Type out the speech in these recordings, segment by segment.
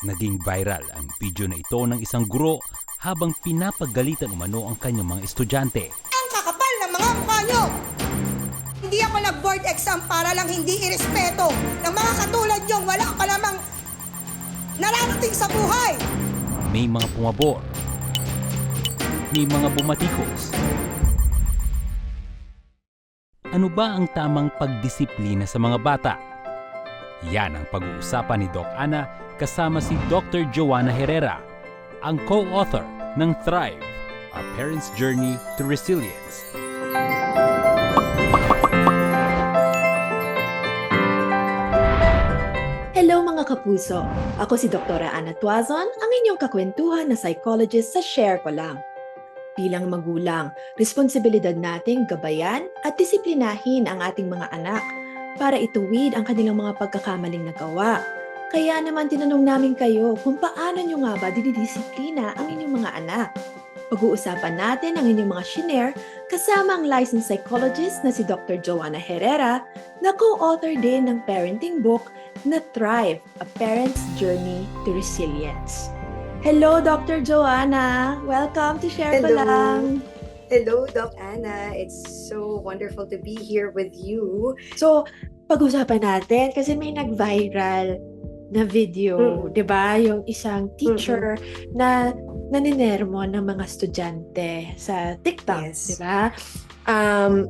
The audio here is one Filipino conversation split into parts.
Naging viral ang video na ito ng isang guro habang pinapagalitan umano ang kanyang mga estudyante. Ang kakapal ng mga mukha nyo! Hindi ako nag-board exam para lang hindi irespeto ng mga katulad nyong wala ka namang nararating sa buhay! May mga pumabor. May mga bumatikos. Ano ba ang tamang pagdisiplina sa mga bata? Yan ang pag-uusapan ni Doc Ana kasama si Dr. Joanna Herrera, ang co-author ng Thrive, A Parent's Journey to Resilience. Hello mga kapuso! Ako si Dr. Ana Tuazon, ang inyong kakwentuhan na psychologist sa Share Ko Lang. Bilang magulang, responsibilidad nating gabayan at disiplinahin ang ating mga anak para ituwid ang kanilang mga pagkakamaling nagawa. Kaya naman tinanong namin kayo kung paano nyo nga ba dinidisiplina ang inyong mga anak. Pag-uusapan natin ang inyong mga shinare kasama ang licensed psychologist na si Dr. Joanna Herrera na co-author din ng parenting book na Thrive, A Parent's Journey to Resilience. Hello, Dr. Joanna! Welcome to Share Hello. Lang! Hello, Doc Anna. It's so wonderful to be here with you. So, pag-usapan natin kasi may nag-viral na video, Mm. 'di ba? Yung isang teacher na naninermo ng mga estudyante sa TikTok, Yes. 'di ba? Um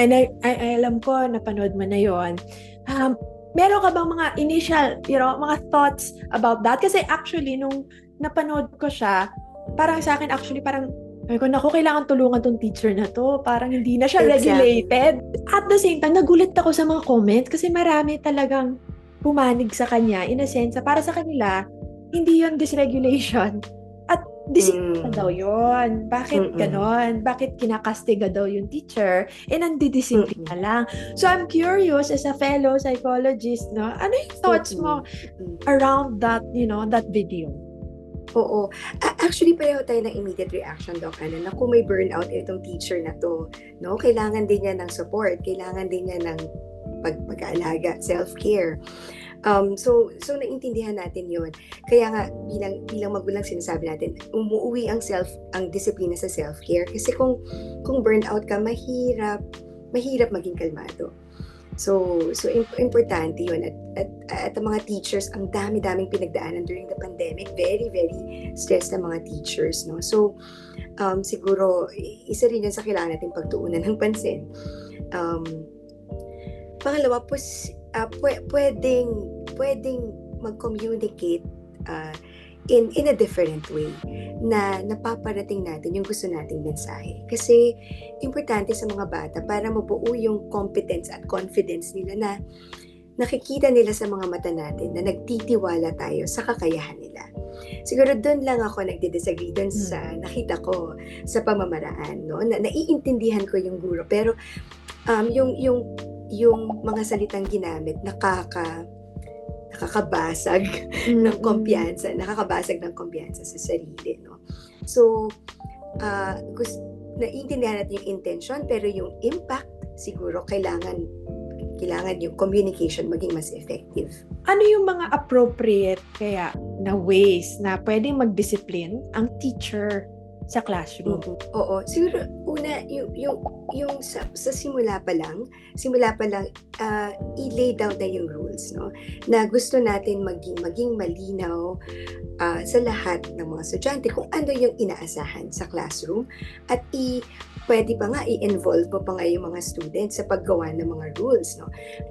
and I, I, I alam ko napanood mo na 'yon. Um meron ka bang mga initial, you know, mga thoughts about that? Kasi actually nung napanood ko siya, parang sa akin actually parang sabi ko, naku, kailangan tulungan tong teacher na to. Parang hindi na siya Exactly. regulated. At the same time, nagulat ako sa mga comments kasi marami talagang pumanig sa kanya. In a sense, para sa kanila, hindi yon dysregulation. At disiplina Mm. daw yon. Bakit Mm-mm. ganon? Bakit kinakastiga daw yung teacher? Eh, nandidisiplina lang. So, I'm curious as a fellow psychologist, no? Ano yung thoughts mo around that, you know, that video? Oo. Actually, pareho tayo ng immediate reaction, Doc Anna, na kung may burnout itong teacher na to, no, kailangan din niya ng support, kailangan din niya ng pag pag-aalaga, self-care. Um, so, so naintindihan natin yon. Kaya nga, bilang, bilang magulang sinasabi natin, umuwi ang self, ang disiplina sa self-care. Kasi kung, kung burnout ka, mahirap, mahirap maging kalmado. So, so imp- importante yun. At, at, at ang mga teachers, ang dami-daming pinagdaanan during the pandemic. Very, very stressed ang mga teachers. No? So, um, siguro, isa rin yun sa kailangan natin pagtuunan ng pansin. Um, pangalawa, pues, uh, pwe- pwedeng, pwedeng mag-communicate uh, in in a different way na napaparating natin yung gusto nating mensahe. Kasi importante sa mga bata para mabuo yung competence at confidence nila na nakikita nila sa mga mata natin na nagtitiwala tayo sa kakayahan nila. Siguro doon lang ako nagdi-disagree doon sa nakita ko sa pamamaraan, no? Na, naiintindihan ko yung guro pero um, yung yung yung mga salitang ginamit nakaka nakakabasag ng kumpiyansa, nakakabasag ng kumpiyansa sa sarili, no? So, uh, gusto, naiintindihan natin yung intention, pero yung impact, siguro, kailangan, kailangan yung communication maging mas effective. ano yung mga appropriate kaya na ways na pwedeng mag-discipline ang teacher sa classroom? Oo. Siguro, una, yung, yung, yung sa, sa simula pa lang, simula pa lang, uh, i-lay down na yung rules, no? Na gusto natin maging, maging malinaw uh, sa lahat ng mga estudyante kung ano yung inaasahan sa classroom at i pwede pa nga i-involve mo pa nga yung mga students sa paggawa ng mga rules, no?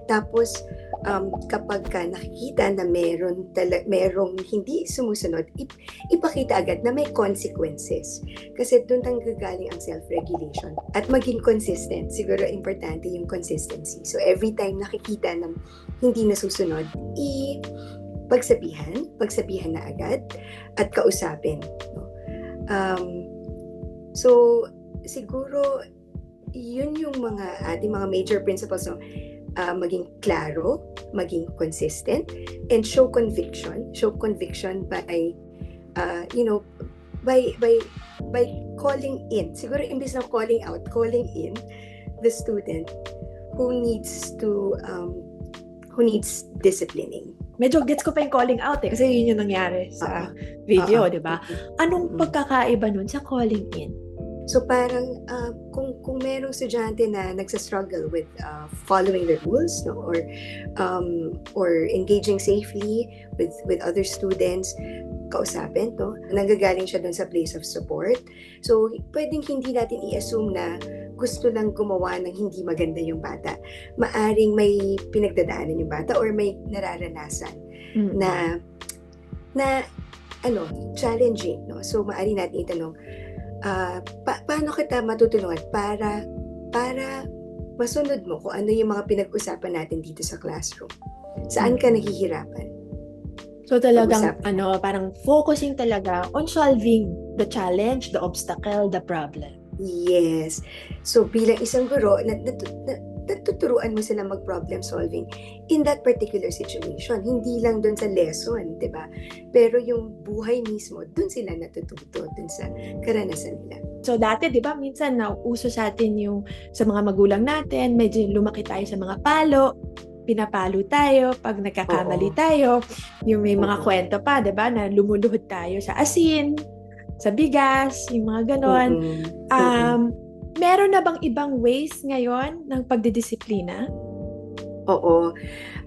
Tapos, um, kapag ka nakikita na meron tala, merong hindi sumusunod, ip, ipakita agad na may consequences. Kasi doon tanggagaling ang self-regulation. At maging consistent. Siguro importante yung consistency. So every time nakikita na hindi nasusunod, i pagsabihan, pagsabihan na agad at kausapin. No? Um, so siguro yun yung mga ating mga major principles no? uh, maging klaro, maging consistent, and show conviction. Show conviction by, uh, you know, by by by calling in. Siguro imbis na calling out, calling in the student who needs to um, who needs disciplining. medyo gets ko pa yung calling out eh, kasi yun yung nangyari sa video, Oo. di ba? Anong Mm-mm. pagkakaiba nun sa calling in? So parang ah, kung kung merong estudyante na nagsa-struggle with ah, following the rules no or um, or engaging safely with with other students kausapin no nanggagaling siya doon sa place of support. So pwedeng hindi natin i-assume na gusto lang gumawa ng hindi maganda yung bata. Maaring may pinagdadaanan yung bata or may nararanasan Mm. na na ano challenging no. So maari natin itanong ah, pa- paano kita matutulungan para para masunod mo kung ano yung mga pinag-usapan natin dito sa classroom saan ka nahihirapan So talagang Pag-usapan. ano, parang focusing talaga on solving the challenge, the obstacle, the problem. yes so bilang isang guro nat- nat- nat- natuturuan mo sila mag-problem solving in that particular situation. Hindi lang dun sa lesson, di ba? Pero yung buhay mismo, dun sila natututo, dun sa karanasan nila. So dati, 'di ba, minsan nauuso sa atin yung sa mga magulang natin, medyo lumaki tayo sa mga palo, pinapalo tayo pag nagkakamali Oo. tayo. Yung may mga Oo. kwento pa, 'di ba, na lumuluhod tayo sa asin, sa bigas, yung mga ganon. Mm-mm. Um, meron na bang ibang ways ngayon ng pagdidisiplina? Oo.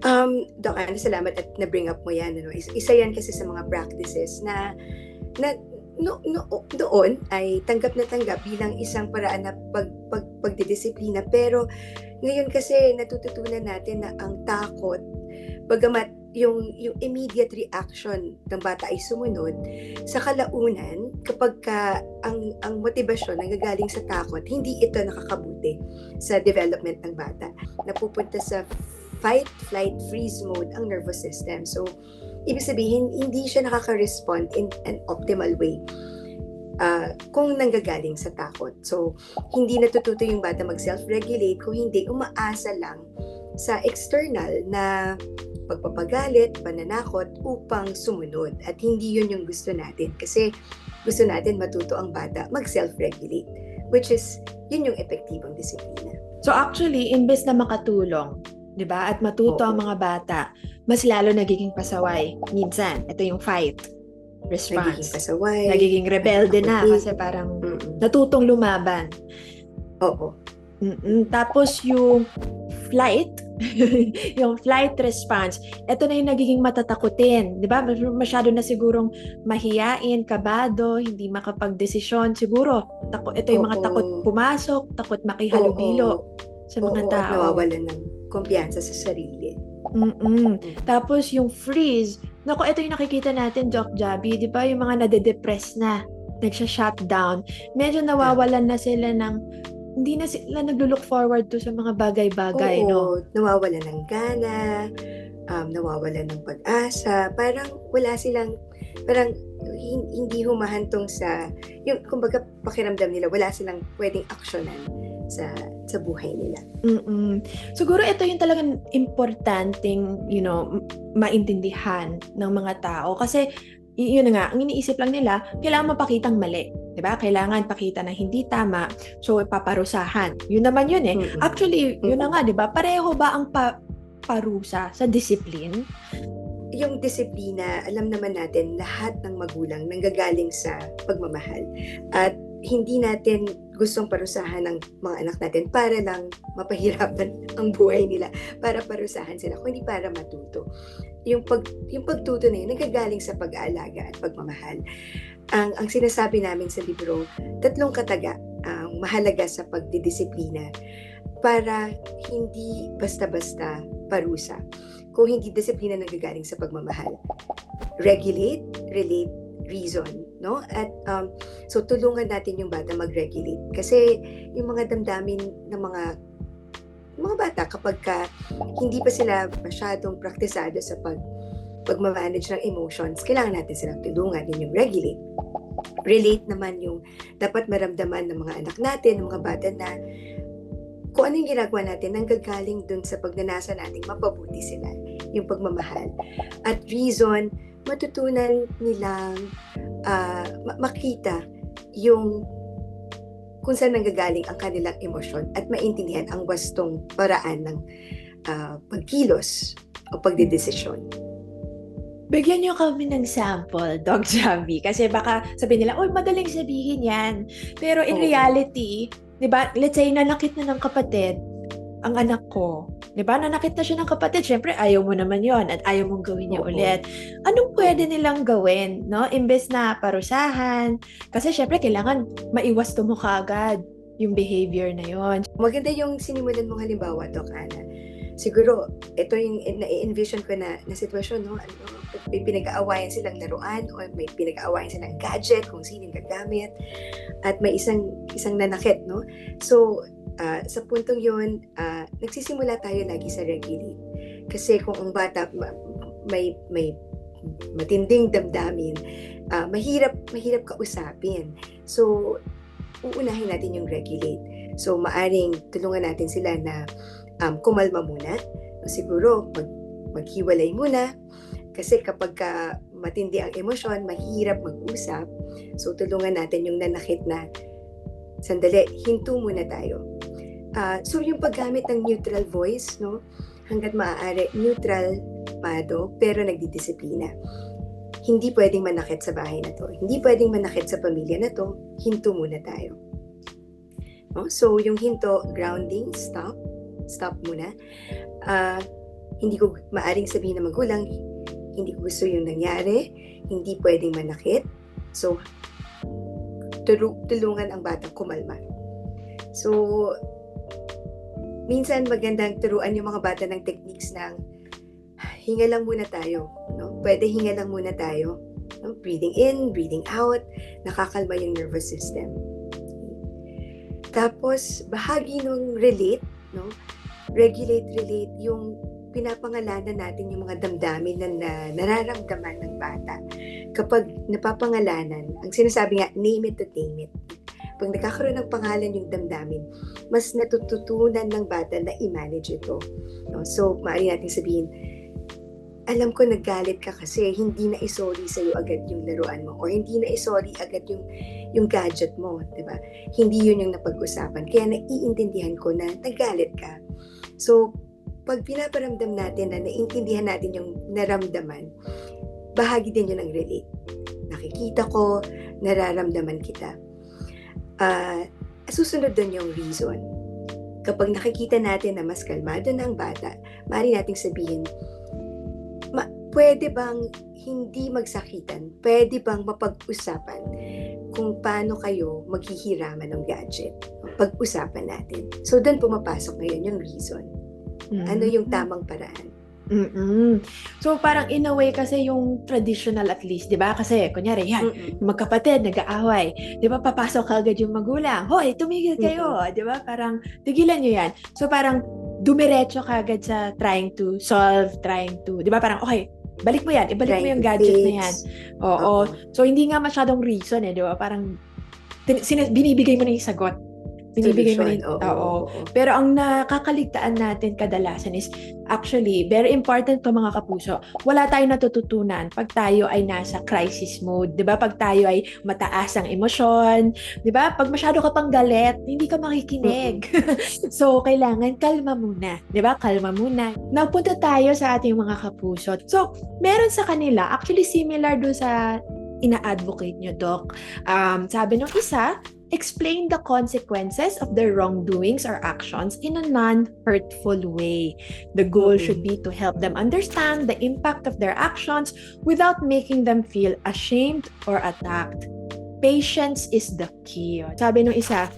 Um, Doc Anna, salamat at na-bring up mo yan. Ano? Is- Isa yan kasi sa mga practices na, na no, no, doon ay tanggap na tanggap bilang isang paraan na pag, pag, pagdidisiplina. Pero ngayon kasi natututunan natin na ang takot, bagamat yung, yung immediate reaction ng bata ay sumunod, sa kalaunan, kapag ka ang, ang motibasyon nanggagaling sa takot, hindi ito nakakabuti sa development ng bata. Napupunta sa fight, flight, freeze mode ang nervous system. So, ibig sabihin, hindi siya nakaka-respond in an optimal way ah, kung nanggagaling sa takot. So, hindi natututo yung bata mag-self-regulate kung hindi umaasa lang sa external na pagpapagalit, pananakot upang sumunod. At hindi yun yung gusto natin kasi gusto natin matuto ang bata mag-self-regulate which is yun yung epektibong disiplina. So actually, imbes na makatulong, 'di ba? At matuto Oo. ang mga bata, mas lalo nagiging pasaway. Minsan, ito yung fight Nagiging response. pasaway. Nagiging rebelde na kasi parang Mm-mm. natutong lumaban. Oo. Mm-mm. Tapos yung flight, yung flight response, ito na yung nagiging matatakutin. Di ba? Masyado na sigurong mahiyain, kabado, hindi makapagdesisyon. Siguro, tako, ito yung mga Oo. takot pumasok, takot makihalubilo Oo. sa mga Oo, at tao. nawawalan ng kumpiyansa sa sarili. Mm-mm. Tapos yung freeze, naku, ito yung nakikita natin, Doc Jabi, di ba? Yung mga nade-depress na, nagsha-shutdown. Medyo nawawalan na sila ng, hindi na sila naglo-look forward to sa mga bagay-bagay, Oo, no? nawawalan ng gana, um, nawawalan ng pag-asa, parang wala silang, parang hin- hindi humahantong sa, yung kumbaga pakiramdam nila, wala silang pwedeng aksyonan sa sa buhay nila. Mm-mm. Siguro ito yung talagang importanteng, you know, maintindihan ng mga tao. Kasi, yun na nga, ang iniisip lang nila, kailangan mapakitang mali. 'Di ba? Kailangan pakita na hindi tama, so paparusahan. Yun naman yun eh. Mm-mm. Actually, yun na nga, 'di ba? Pareho ba ang pa- parusa sa discipline? yung disiplina, alam naman natin lahat ng magulang nanggagaling sa pagmamahal. At hindi natin gustong parusahan ng mga anak natin para lang mapahirapan ang buhay nila, para parusahan sila, kundi para matuto. Yung, pag, yung pagtuto na yun, nanggagaling sa pag-aalaga at pagmamahal. Ang, ang sinasabi namin sa libro, tatlong kataga ang mahalaga sa pagdidisiplina para hindi basta-basta parusa kung hindi disiplina nanggagaling sa pagmamahal. Regulate, relate, reason, no? At um, so tulungan natin yung bata mag-regulate kasi yung mga damdamin ng mga mga bata kapag ka hindi pa sila masyadong praktisado sa pag pagmamanage ng emotions, kailangan natin silang tulungan yun yung regulate. Relate naman yung dapat maramdaman ng mga anak natin, ng mga bata na kung ano yung ginagawa natin, nanggagaling dun sa pagnanasa nating mapabuti sila, yung pagmamahal. At reason, matutunan nilang ma- makita yung kung saan nanggagaling ang kanilang emosyon at maintindihan ang wastong paraan ng ah, pagkilos o pagdedesisyon. Bigyan niyo kami ng sample, Dog Javi. Kasi baka sabihin nila, oh, madaling sabihin yan. Pero in Oo. reality, di ba, let's say, nanakit na ng kapatid, ang anak ko, di ba, nanakit na siya ng kapatid, syempre, ayaw mo naman yon at ayaw mong gawin niya Oo. ulit. Anong pwede nilang gawin, no? Imbes na parusahan, kasi syempre, kailangan maiwasto mo kaagad yung behavior na yon. Maganda yung sinimulan mong halimbawa, Doc Ana. Siguro, ito yung na-envision ko na, na sitwasyon, no? Ano, may pinag-aawayan silang laruan o may pinag-aawayan silang gadget kung sino yung gagamit at may isang isang nanakit, no? So, ah, sa puntong yun, ah, nagsisimula tayo lagi sa regulate. Kasi kung ang bata ma- may may matinding damdamin, ah, mahirap mahirap kausapin. So, uunahin natin yung regulate. So, maaring tulungan natin sila na um, kumalma muna. Siguro, mag, maghiwalay muna. Kasi kapag ka matindi ang emosyon, mahirap mag-usap. So, tulungan natin yung nanakit na, sandali, hinto muna tayo. Ah, so, yung paggamit ng neutral voice, no? Hanggat maaari, neutral, pado, pero nagdidisiplina. Hindi pwedeng manakit sa bahay na to. Hindi pwedeng manakit sa pamilya na to. Hinto muna tayo. No? So, yung hinto, grounding, stop, stop muna. Ah, hindi ko maaring sabihin na magulang, hindi ko gusto yung nangyari, hindi pwedeng manakit. So, tulungan ang bata kumalma. So, minsan magandang turuan yung mga bata ng techniques ng hinga lang muna tayo. No? Pwede hinga lang muna tayo. No? Breathing in, breathing out, nakakalma yung nervous system. Tapos, bahagi nung relate, no? regulate, relate, yung pinapangalanan natin yung mga damdamin na, na nararamdaman ng bata. Kapag napapangalanan, ang sinasabi nga, name it to tame it. Pag nagkakaroon ng pangalan yung damdamin, mas natututunan ng bata na i-manage ito. No? So, maaari natin sabihin, alam ko naggalit ka kasi hindi na isorry sa'yo agad yung laruan mo or hindi na isorry agad yung yung gadget mo, 'di ba? Hindi yun yung napag-usapan. Kaya naiintindihan ko na nagalit ka. So, pag pinaparamdam natin na naiintindihan natin yung naramdaman, bahagi din yun ng relate. Nakikita ko, nararamdaman kita. Ah, susunod doon yung reason. Kapag nakikita natin na mas kalmado na ang bata, maaari nating sabihin, ma- pwede bang hindi magsakitan? Pwede bang mapag-usapan kung paano kayo maghihiraman ng gadget? Pag-usapan natin. So, doon pumapasok ngayon yung reason. Ano yung tamang paraan? Mm-mm. So parang in a way kasi yung traditional at least, 'di ba? Kasi kunyari, yan, Mm-mm. magkapatid nag-aaway, 'di ba? Papasok agad yung magulang. Hoy, tumigil kayo, 'di ba? Parang tigilan niyo 'yan. So parang dumiretso kagad sa trying to solve, trying to, 'di ba? Parang okay, balik mo 'yan, ibalik mo yung gadget na fix. 'yan. Oo. So hindi nga masyadong reason eh, 'di ba? Parang tin- sinas- binibigay mo na yung sagot. Binibigay mo Solution. yung, oo. Pero ang nakakaligtaan natin kadalasan is actually very important to mga kapuso. Wala tayong natututunan pag tayo ay nasa crisis mode, 'di ba? Pag tayo ay mataas ang emosyon, 'di ba? Pag masyado ka pang galit, hindi ka makikinig. so kailangan kalma muna, 'di ba? Kalma muna. Napunta tayo sa ating mga kapuso. So, meron sa kanila actually similar do sa ina-advocate nyo, Doc. Um, sabi nung isa, explain the consequences of their wrongdoings or actions in a non-hurtful way. The goal Mhm. should be to help them understand the impact of their actions without making them feel ashamed or attacked. Patience is the key. Sabi nung isa,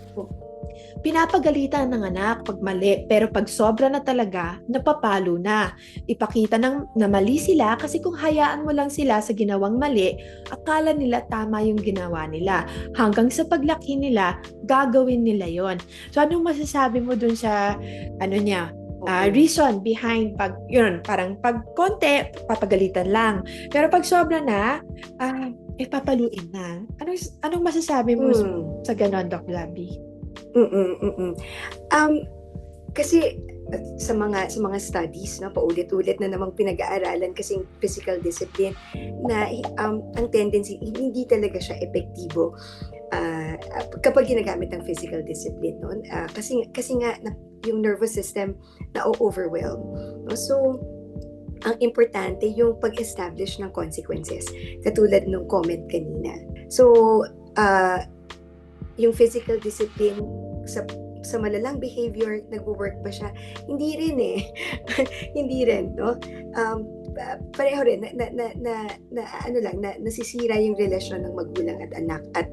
pinapagalitan ng anak pag mali, pero pag sobra na talaga, napapalo na. Ipakita ng, na mali sila kasi kung hayaan mo lang sila sa ginawang mali, akala nila tama yung ginawa nila. Hanggang sa paglaki nila, gagawin nila yon. So anong masasabi mo dun sa ano niya, ah, reason behind pag yun, parang pag konti, papagalitan lang. Pero pag sobra na, ah, eh papaluin na. Anong, anong masasabi mo Mm. sa ganon, Doc Labby? Mm-mm, mm-mm. Um, kasi uh, sa mga sa mga studies no paulit-ulit na namang pinag-aaralan kasi physical discipline na um, ang tendency hindi talaga siya epektibo ah, kapag ginagamit ng physical discipline no Ah, kasi kasi nga na, yung nervous system na overwhelm no so Ang importante yung pag-establish ng consequences. Katulad nung comment kanina. So, uh, yung physical discipline sa sa malalang behavior, nagwo-work ba siya? Hindi rin eh. Hindi rin, no? Um, pa- pareho rin, na, na, na, na, na ano lang, na, nasisira yung relasyon ng magulang at anak at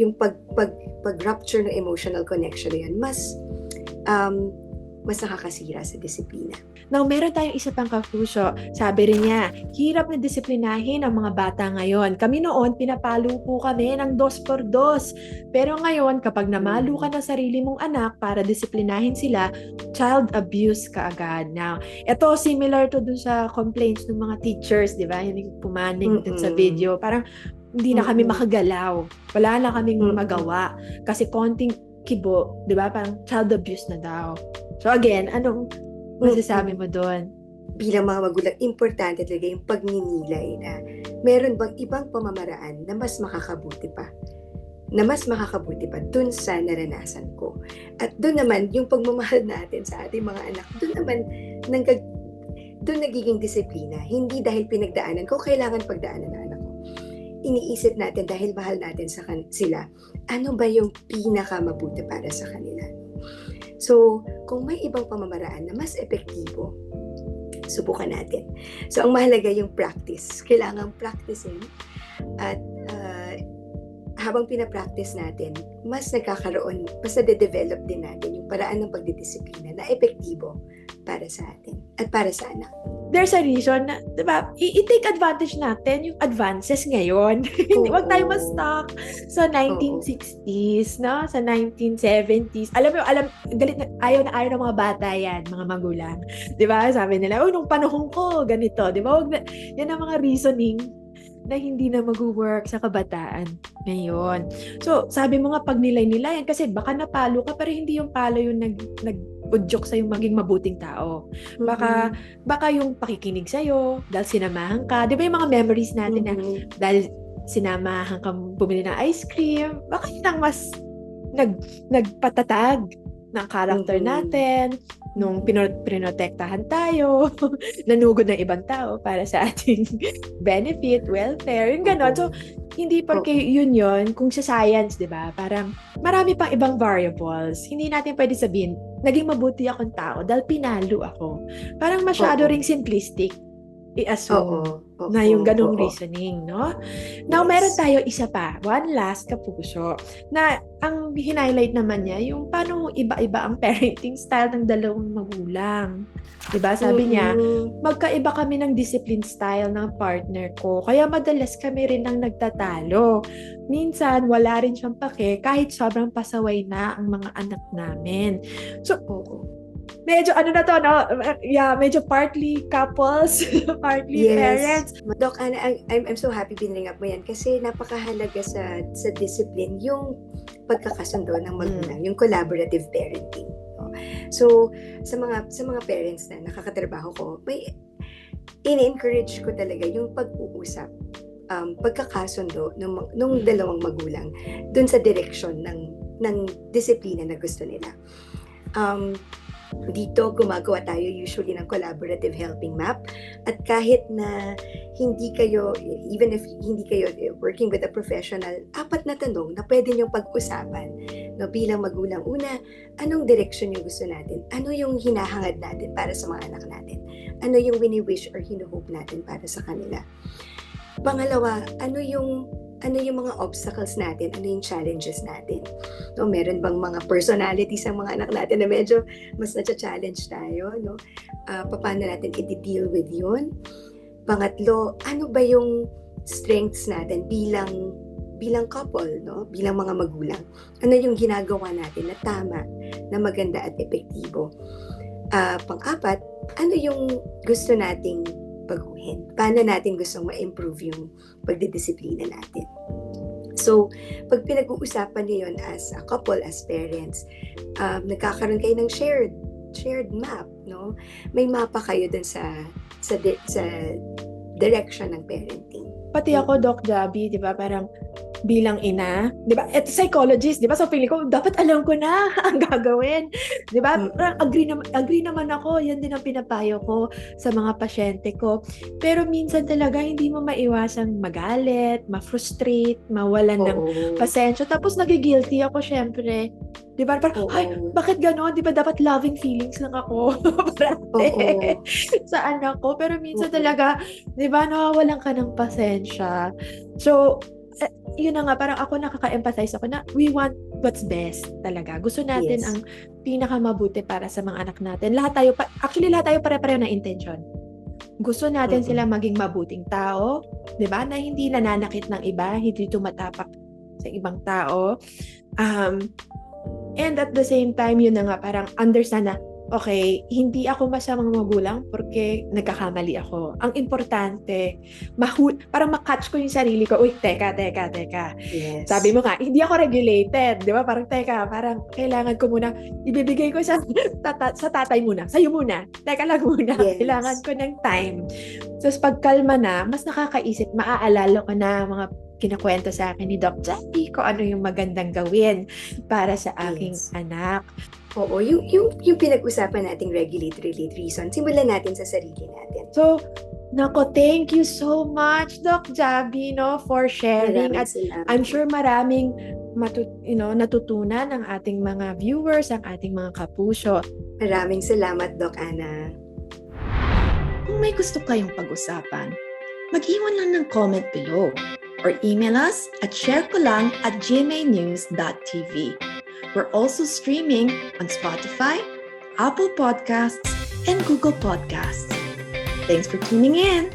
yung pag, pag, pag-rupture ng emotional connection na yun, mas, um, mas nakakasira sa disiplina. Now, meron tayong isa pang kapuso. Sabi rin niya, hirap na disiplinahin ang mga bata ngayon. Kami noon, pinapalo po kami ng dos por dos. Pero ngayon, kapag namalo ka ng sarili mong anak para disiplinahin sila, child abuse ka agad. Now, ito similar to dun sa complaints ng mga teachers, di ba? Yung pumanig dun sa video. Parang hindi na kami makagalaw. Wala na kaming magawa. Kasi konting kibo, di ba? Parang child abuse na daw. So again, anong masasabi mo doon? bilang mga magulang, importante talaga yung pagninilay na meron bang ibang pamamaraan na mas makakabuti pa na mas makakabuti pa dun sa naranasan ko. At dun naman, yung pagmamahal natin sa ating mga anak, dun naman, nanggag, dun nagiging disiplina. Hindi dahil pinagdaanan ko, kailangan pagdaanan ng anak ko. Iniisip natin dahil mahal natin sa kan- sila, ano ba yung pinakamabuti para sa kanila. So, kung may ibang pamamaraan na mas epektibo, subukan natin. So, ang mahalaga yung practice. Kailangan practicein at uh, habang pinapractice natin, mas nagkakaroon, mas nade-develop din natin yung paraan ng pagdidisiplina na epektibo para sa atin at para sa anak. There's a reason na, di ba, i-take advantage natin yung advances ngayon. Hindi, wag tayo ma-stuck sa 1960s, no? Sa 1970s. Alam mo, alam, galit na, ayaw na ayaw ng mga bata yan, mga magulang. Di ba? Sabi nila, oh, nung panahon ko, ganito. Di ba? Wag na, yan ang mga reasoning na hindi na mag-work sa kabataan ngayon. So, sabi mo nga, pag nilay-nilayan, kasi baka napalo ka, pero hindi yung palo yung nag, nag-udyok sa yung maging mabuting tao Baka- baka yung pakikinig sa'yo, dahil sinamahan ka. Di ba yung mga memories natin na Mhm. dahil sinamahan ka bumili ng ice cream, baka yun ang mas nag, nagpatatag ng character Mhm. natin, nung pino- pinotektahan tayo, nanugod ng ibang tao para sa ating benefit, welfare, yung ganon. So, hindi porke yun yun, kung sa science, di ba, parang marami pang ibang variables. Hindi natin pwede sabihin, naging mabuti akong tao dahil pinalo ako. Parang masyado Oo. ring simplistic i-assume Oo. oo, na yung ganong oo. reasoning, no? Now, Yes. meron tayo isa pa, one last kapuso, na ang highlight naman niya, yung paano iba-iba ang parenting style ng dalawang magulang. Diba? Sabi niya, magkaiba kami ng discipline style ng partner ko. Kaya madalas kami rin ang nagtatalo. Minsan, wala rin siyang pake kahit sobrang pasaway na ang mga anak namin. Oo. Medyo ano na to, no? Yeah, medyo partly couples, partly parents. Doc, Ana, I- I'm, I'm so happy binring up mo yan kasi napakahalaga sa sa discipline yung pagkakasundo ng magulang, yung collaborative parenting. no? So, sa mga sa mga parents na nakakatrabaho ko, may in-encourage ko talaga yung pag-uusap um, pagkakasundo ng ma- nung dalawang magulang dun sa direction ng ng disiplina na gusto nila. Um, dito gumagawa tayo usually ng collaborative helping map. At kahit na hindi kayo even if hindi kayo eh, working with a professional apat na tanong na pwede niyong pag-usapan. No bilang magulang una anong direction yung gusto natin? Ano yung hinahangad natin para sa mga anak natin? Ano yung wini-wish or hino-hope natin para sa kanila? Pangalawa ano yung ano yung mga obstacles natin ano yung challenges natin no meron bang mga personalities ang mga anak natin na medyo mas na-challenge tayo, no? Ah, paano natin i-deal with yun? Pangatlo, ano ba yung strengths natin bilang bilang couple, no? Bilang mga magulang. Ano yung ginagawa natin na tama, na maganda at epektibo? Ah, pang-apat, ano yung gusto nating baguhin? Paano natin gustong ma-improve yung pagdidisiplina natin? So, pag pinag-uusapan niyo yun as a couple, as parents, um, nagkakaroon kayo ng shared shared map, no? May mapa kayo dun sa sa di- sa direction ng parenting. Pati ako, Doc Jabi, di ba, parang bilang ina, 'di ba? At psychologist, 'di ba? So feeling ko dapat alam ko na ang gagawin. 'Di ba? Mm. Parang Agree naman agree naman ako. Yan din ang pinapayo ko sa mga pasyente ko. Pero minsan talaga hindi mo maiwasang magalit, ma-frustrate, mawalan ng Oo. pasensya. Tapos nagigilty ako syempre. 'Di ba? Parang, Oo. ay, bakit ganon? 'Di ba dapat loving feelings lang ako? Parate sa anak ko. Pero minsan Oo. talaga, 'di ba, nawawalan ka ng pasensya. So, eh, yun na nga, parang ako nakaka-empathize ako na we want what's best talaga. Gusto natin Yes. ang pinakamabuti para sa mga anak natin. Lahat tayo, pa, actually lahat tayo pare-pareho na intention. Gusto natin Mm-mm. sila maging mabuting tao, 'di ba? Na hindi nananakit ng iba, hindi tumatapak sa ibang tao. Um, and at the same time, yun na nga, parang understand na, okay, hindi ako masamang magulang porque nagkakamali ako. Ang importante, mahu- parang makatch ko yung sarili ko, uy, teka, teka, teka. Yes. Sabi mo nga, hindi ako regulated, di ba? Parang, teka, parang kailangan ko muna, ibibigay ko sa, tata, sa tatay muna, sa'yo muna, teka lang muna, Yes. kailangan ko ng time. So, pag kalma na, mas nakakaisip, maaalala ko na mga kinakwento sa akin ni Doc Jackie kung ano yung magandang gawin para sa aking Yes. anak. Oo, yung, yung, yung pinag-usapan nating regulatory reason, simulan natin sa sarili natin. So, nako, thank you so much, Doc Javi, no, for sharing. Maraming At salamat. I'm sure maraming matu- you know, natutunan ang ating mga viewers, ang ating mga kapuso. Maraming salamat, Doc Ana. Kung may gusto kayong pag-usapan, mag-iwan lang ng comment below or email us at sharekolang at gmanews.tv. We're also streaming on Spotify, Apple Podcasts, and Google Podcasts. Thanks for tuning in.